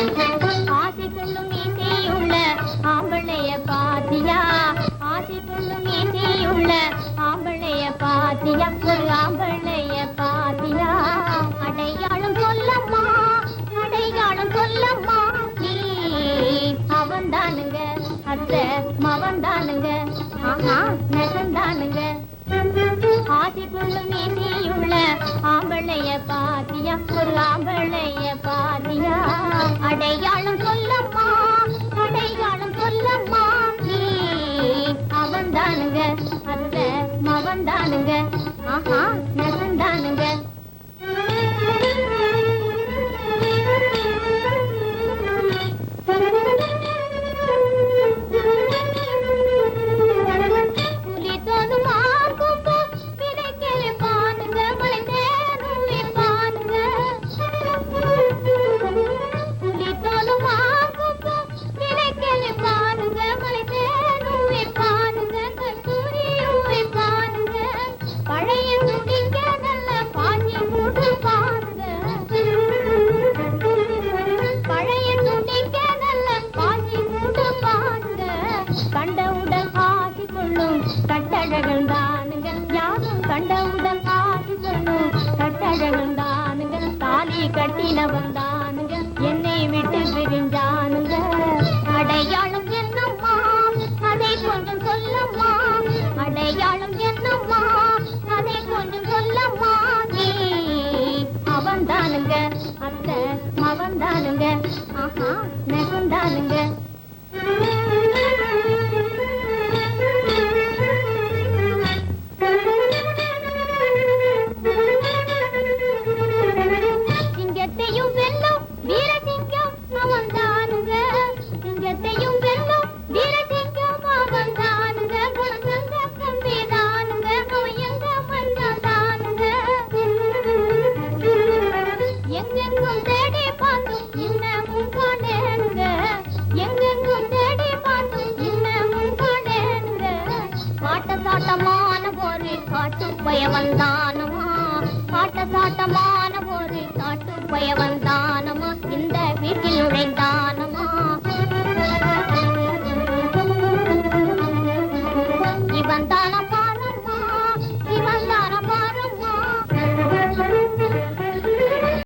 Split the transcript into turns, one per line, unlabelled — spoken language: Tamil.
ஆசை சொல்லும் இசையுள்ள ஆம்பளைய பாத்தியா? ஆசை சொல்லும் இசையுள்ள ஆம்பளைய பாத்தியா? ஒரு ஆம்பளைய பாத்தியா? அடையாளம் சொல்லம்மா அடையாளம் சொல்லம்மா. அவன் தானுங்க அத்தை மவன் தானுங்க ஆமா நெசந்தானுங்க ஆசை ஆம்பளைய பாத்தியா? ஒரு ஆம்பளைய பாத்தியா? 啊哈！கட்டழகழ்ந்தானுங்கள் யாரும் கண்டவுடன் ஆடி சொல்லும் தாலி கட்டினவன் தானுங்கள் என்னை விட்டு பிரிஞ்சானுங்க அடையாளம் என்னம்மா? அதை கொஞ்சம் சொல்லம்மா? அடையாளம் என்னம்மா? அதை கொஞ்சம் சொல்லம்மா? அவன் தானுங்க அத்தை மவன் தானுங்க ஆட்டசாட்டமான ஒரு காட்டு பயவந்தானமா? ஆட்டசாட்டமான ஒரு காட்டு பயவந்தான்.